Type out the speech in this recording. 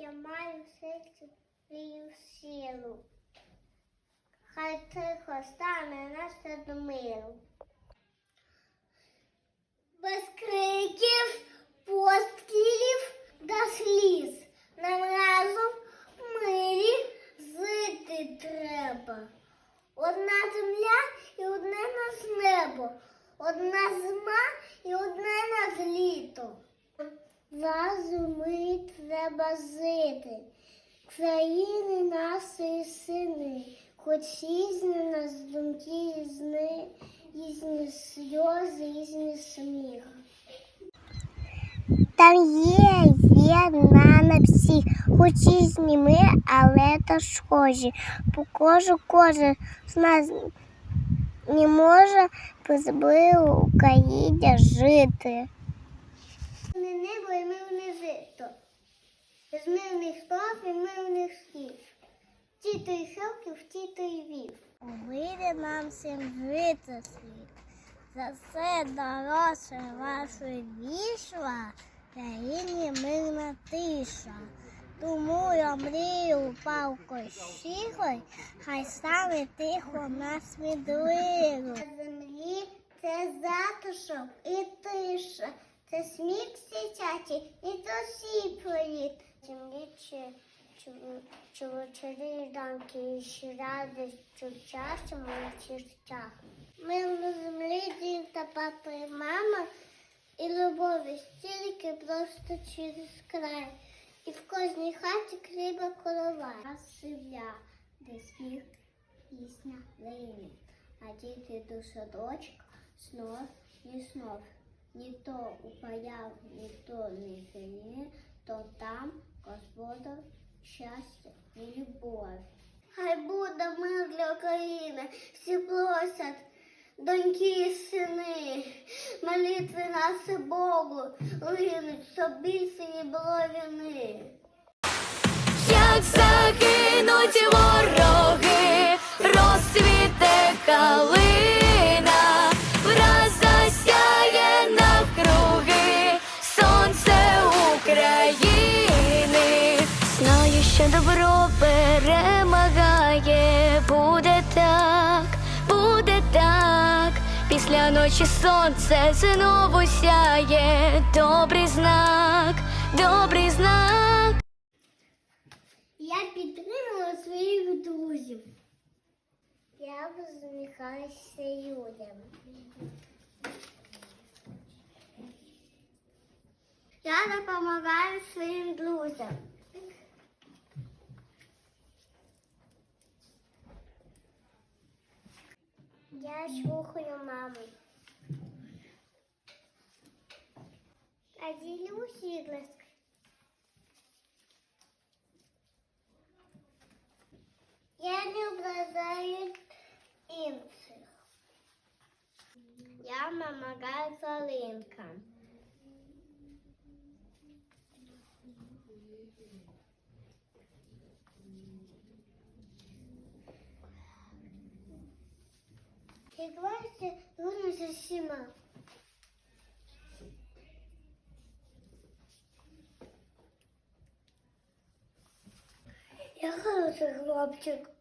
я маю серці твою силу. Хай тихо стане наше до. Без криків, пострілів та сліз. Нам разом в мирі жити треба. Одна земля і одне нас небо, одна зима і одне нас літо. Разом ми треба жити, країни нашої сини, хоч різні нас думки різні, різні сльози, різні сміх. Там є єдна на всіх, хоч різні ми, але та схожі. По кожу кожен з нас не може без Україні жити. Не небо і мирне жито. З мирних слов і мирних слів. Ті той соків, ті той вів. Вийде нам всім жити світ. За це доросла ваша війшла, країні мирна тиша. Тому я мрію палко щихой, хай стане тихо на смідлиру. На землі це затишок і тиша, це сміх січачий і досі політ. Землі чи чоловічі данки і ще радість чучасті моїх серцях. Ми на землі дім та папа і мама, і любові стільки просто через край. І в кожній хаті криба корова. Нас земля, де сміх, пісня, лині. А діти до садочка снов, ні снов. Ні то упаяв, ні то не виє, то там Господа щастя і любов. Хай буде мир для України, всі просять, доньки і сини, молитви наші Богу, линуть, щоб більше не було війни. Як загинуть вороги, розцвіте калина, добро перемагає, буде так, буде так. Після ночі сонце знову сяє, добрий знак, добрий знак. Я підтримала своїх друзів. Я посміхаюся людям. Я допомагаю своїм друзям. Я слухаю маму. А ділюсь іграшками. Я не обладаю інших. Я помогаю Солинкам. Согласен, нужно за всіма. Я хороший хлопчик.